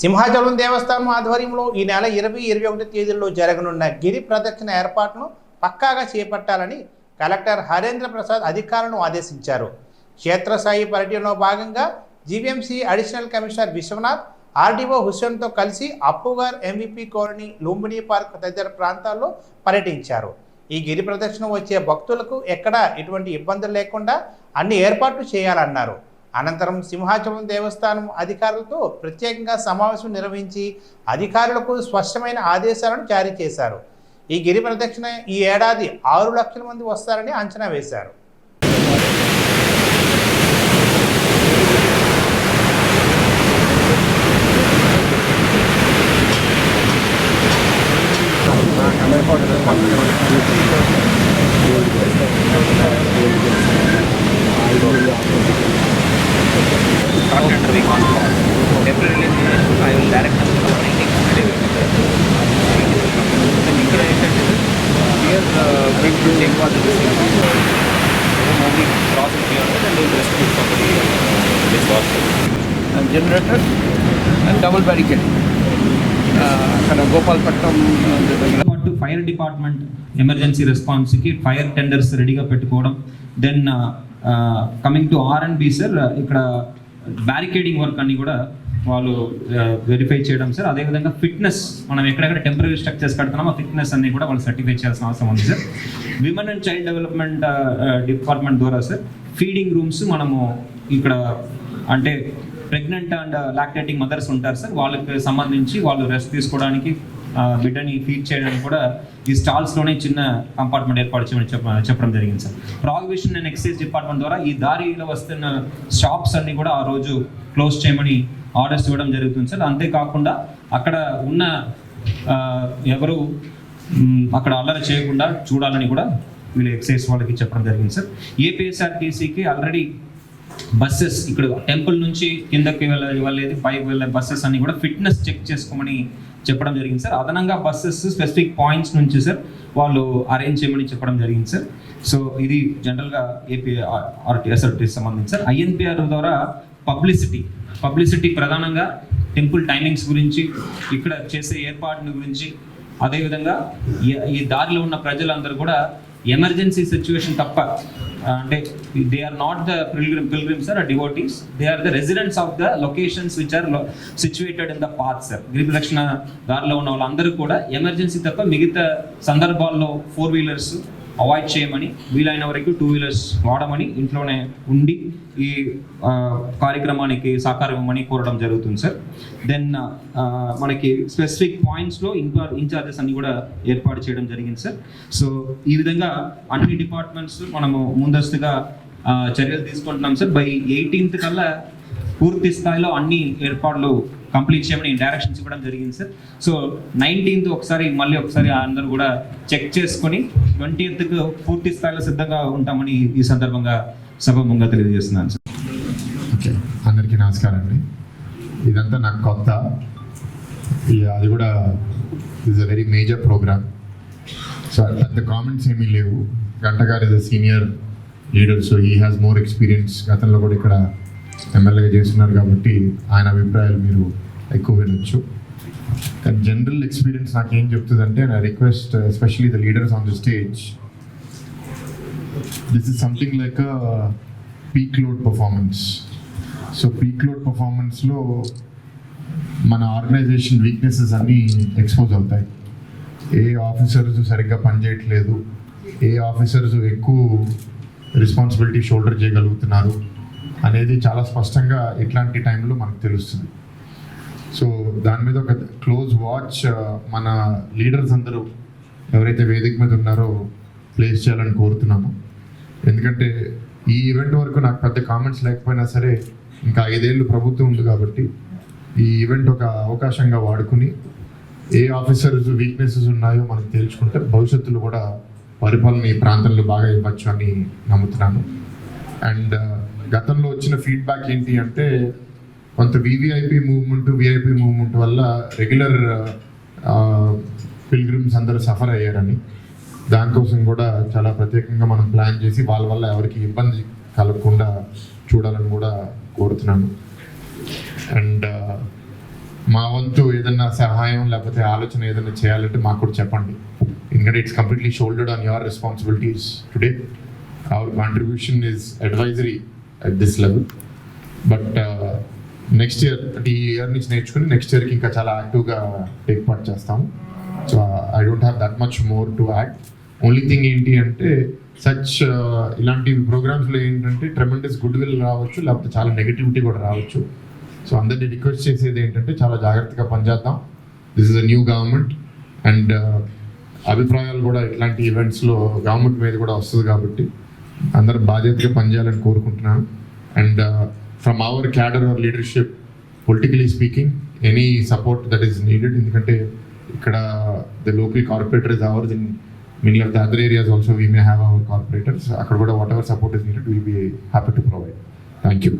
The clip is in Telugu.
సింహాచలం దేవస్థానం ఆధ్వర్యంలో ఈ నెల ఇరవై ఇరవై ఒకటి తేదీల్లో జరగనున్న గిరి ప్రదక్షిణ ఏర్పాట్లను పక్కాగా చేపట్టాలని కలెక్టర్ హరేంద్ర ప్రసాద్ అధికారులను ఆదేశించారు. క్షేత్రస్థాయి పర్యటనలో భాగంగా GVMC additional commissioner Viswanath RDO హుస్సేన్తో కలిసి Appughar MVP colony Lumbini park తదితర ప్రాంతాల్లో పర్యటించారు. ఈ గిరి ప్రదక్షిణ వచ్చే భక్తులకు ఎక్కడా ఎటువంటి ఇబ్బందులు లేకుండా అన్ని ఏర్పాట్లు చేయాలన్నారు. అనంతరం సింహాచలం దేవస్థానం అధికారులతో ప్రత్యేకంగా సమావేశం నిర్వహించి అధికారులకు స్పష్టమైన ఆదేశాలను జారీ చేశారు. ఈ గిరి ప్రదక్షిణ ఈ ఏడాది ఆరు లక్షల మంది వస్తారని అంచనా వేశారు. And they will rescue somebody this was and generator and double double barricade uh, అక్కడ గోపాలపట్నం పాటు ఫైర్ డిపార్ట్మెంట్ ఎమర్జెన్సీ రెస్పాన్స్కి ఫైర్ టెండర్స్ రెడీగా పెట్టుకోవడం then coming to R and B sir ఇక్కడ బ్యారికేడింగ్ వర్క్ అన్ని కూడా వాళ్ళు వెరిఫై చేయడం సార్. అదేవిధంగా ఫిట్నెస్ మనం ఎక్కడెక్కడ టెంపరీ స్ట్రక్చర్స్ కడుతున్నామో ఫిట్నెస్ అన్ని కూడా వాళ్ళు సర్టిఫై చేయాల్సిన అవసరం ఉంది sir. Women and child development department ద్వారా సార్ ఫీడింగ్ రూమ్స్ మనము ఇక్కడ అంటే ప్రెగ్నెంట్ అండ్ లాక్టేటింగ్ మదర్స్ ఉంటారు సార్. వాళ్ళకి సంబంధించి వాళ్ళు రెస్ట్ తీసుకోవడానికి బిడ్డని ఫీడ్ చేయడానికి కూడా ఈ స్టాల్స్లోనే చిన్న కంపార్ట్మెంట్ ఏర్పాటు చేయమని చెప్ప చెప్పడం జరిగింది sir. Prohibition and excise department ద్వారా ఈ దారిలో వస్తున్న షాప్స్ అన్ని కూడా ఆ రోజు క్లోజ్ చేయమని ఆర్డర్స్ ఇవ్వడం జరుగుతుంది సార్. అంతేకాకుండా అక్కడ ఉన్న ఎవరు అక్కడ అల్లరి చేయకుండా చూడాలని కూడా వీళ్ళు ఎక్సైజ్ వాళ్ళకి చెప్పడం జరిగింది సార్. ఏపీఎస్ఆర్టీసీకి ఆల్రెడీ బస్సెస్ ఇక్కడ టెంపుల్ నుంచి కిందకి వెళ్ళ వెళ్ళేది పైకి వెళ్ళే బస్సెస్ అన్ని కూడా ఫిట్నెస్ చెక్ చేసుకోమని చెప్పడం జరిగింది సార్. అదనంగా బస్సెస్ స్పెసిఫిక్ పాయింట్స్ నుంచి సార్ వాళ్ళు అరేంజ్ చేయమని చెప్పడం జరిగింది సార్. సో ఇది జనరల్గా ఏపీ ఆర్టీఎస్ఆర్టీకి సంబంధించి సార్. ఐఎన్పిఆర్ ద్వారా పబ్లిసిటీ పబ్లిసిటీ ప్రధానంగా టెంపుల్ టైమింగ్స్ గురించి ఇక్కడ చేసే ఏర్పాట్ల గురించి అదేవిధంగా ఈ- దారిలో ఉన్న ప్రజలందరూ కూడా ఎమర్జెన్సీ సిచ్యువేషన్ తప్ప అంటే they are not the pilgrim pilgrims sir devotees they are the residents of the locations which are situated in the path sir గిరి ప్రదక్షిణ దారిలో ఉన్న వాళ్ళందరూ కూడా ఎమర్జెన్సీ తప్ప మిగతా సందర్భాల్లో ఫోర్ వీలర్స్ అవాయిడ్ చేయమని వీలైన వరకు టూ వీలర్స్ వాడమని ఇంట్లోనే ఉండి ఈ కార్యక్రమానికి సహకారం ఇవ్వమని కోరడం జరుగుతుంది సార్ దెన్ మనకి స్పెసిఫిక్ పాయింట్స్లో ఇంకా ఇన్ఛార్జెస్ అన్ని కూడా ఏర్పాటు చేయడం జరిగింది సార్ సో ఈ విధంగా అన్ని డిపార్ట్మెంట్స్ మనము ముందస్తుగా చర్యలు తీసుకుంటున్నాం సార్ బై ఎయిటీన్త్ కల్లా పూర్తి స్థాయిలో అన్ని ఏర్పాట్లు కంప్లీట్ చేయమని డైరెక్షన్స్ ఇవ్వడం జరిగింది సార్. సో నైన్టీన్త్ ఒకసారి మళ్ళీ ఒకసారి అందరూ కూడా చెక్ చేసుకొని ట్వంటీయత్కు పూర్తి స్థాయిలో సిద్ధంగా ఉంటామని ఈ సందర్భంగా సభముగా తెలియజేస్తున్నాను సార్. ఓకే. అందరికీ నమస్కారం అండి. ఇదంతా నాకు కొత్త. ఇక అది కూడా is a very major program so పెద్ద కామెంట్స్ ఏమీ లేవు. గంట గారు is a senior leader so he has more experience గతంలో కూడా ఇక్కడ ఎమ్మెల్యేగా చేస్తున్నారు కాబట్టి ఆయన అభిప్రాయాలు మీరు ఎక్కువ వినొచ్చు. కానీ జనరల్ ఎక్స్పీరియన్స్ నాకు ఏం చెప్తుందంటే నా request especially the leaders on the stage this is something like peak load performance so peak load పర్ఫార్మెన్స్లో మన ఆర్గనైజేషన్ వీక్నెసెస్ అన్నీ ఎక్స్పోజ్ అవుతాయి. ఏ ఆఫీసర్స్ సరిగ్గా పనిచేయట్లేదు ఏ ఆఫీసర్స్ ఎక్కువ రెస్పాన్సిబిలిటీ షోల్డర్ చేయగలుగుతున్నారు అనేది చాలా స్పష్టంగా ఇట్లాంటి టైంలో మనకు తెలుస్తుంది. సో దాని మీద ఒక క్లోజ్ వాచ్ మన లీడర్స్ అందరూ ఎవరైతే వేదిక మీద ఉన్నారో ప్లేస్ చేయాలని కోరుతున్నాము. ఎందుకంటే ఈ ఈవెంట్ వరకు నాకు పెద్ద కామెంట్స్ లేకపోయినా సరే ఇంకా ఐదేళ్ళు ప్రభుత్వం ఉంది కాబట్టి ఈ ఈవెంట్ ఒక అవకాశంగా వాడుకుని ఏ ఆఫీసర్స్ వీక్నెసెస్ ఉన్నాయో మనం తేల్చుకుంటే భవిష్యత్తులో కూడా పరిపాలన ఈ ప్రాంతంలో బాగా ఇవ్వచ్చు అని నమ్ముతున్నాను. అండ్ గతంలో వచ్చిన ఫీడ్బ్యాక్ ఏంటి అంటే కొంత వివిఐపి మూవ్మెంట్ విఐపి మూవ్మెంట్ వల్ల రెగ్యులర్ పిల్గ్రిమ్స్ అందరూ సఫర్ అయ్యారని. దానికోసం కూడా చాలా ప్రత్యేకంగా మనం ప్లాన్ చేసి వాళ్ళ వల్ల ఎవరికి ఇబ్బంది కలగకుండా చూడాలని కూడా కోరుతున్నాను. అండ్ మా వంతు ఏదన్నా సహాయం లేకపోతే ఆలోచన ఏదైనా చేయాలంటే మాకు కూడా చెప్పండి. ఎందుకంటే it's completely shouldered on your responsibilities today our contribution is advisory at this level but next year అంటే ఈ ఇయర్ నుంచి నేర్చుకుని నెక్స్ట్ ఇయర్కి ఇంకా చాలా యాక్టివ్గా టేక్ పార్ట్ చేస్తాము. So I don't have that much more to add only thing ఏంటి అంటే సచ్ uh, ఇలాంటి ప్రోగ్రామ్స్లో ఏంటంటే ట్రెమెండస్ గుడ్ విల్ రావచ్చు లేకపోతే చాలా నెగిటివిటీ కూడా రావచ్చు. సో అందరినీ రిక్వెస్ట్ చేసేది ఏంటంటే చాలా జాగ్రత్తగా పనిచేద్దాం. This is a new government and అభిప్రాయాలు కూడా ఇట్లాంటి ఈవెంట్స్లో గవర్నమెంట్ మీద కూడా వస్తుంది కాబట్టి. అందరూ బాధ్యతగా పనిచేయాలని కోరుకుంటున్నాను. And from our cadre or leadership politically speaking any support that is needed ఎందుకంటే ఇక్కడ the local corporator is our in many of the other areas also we may have our corporators అక్కడ కూడా whatever support is needed will be happy to provide thank you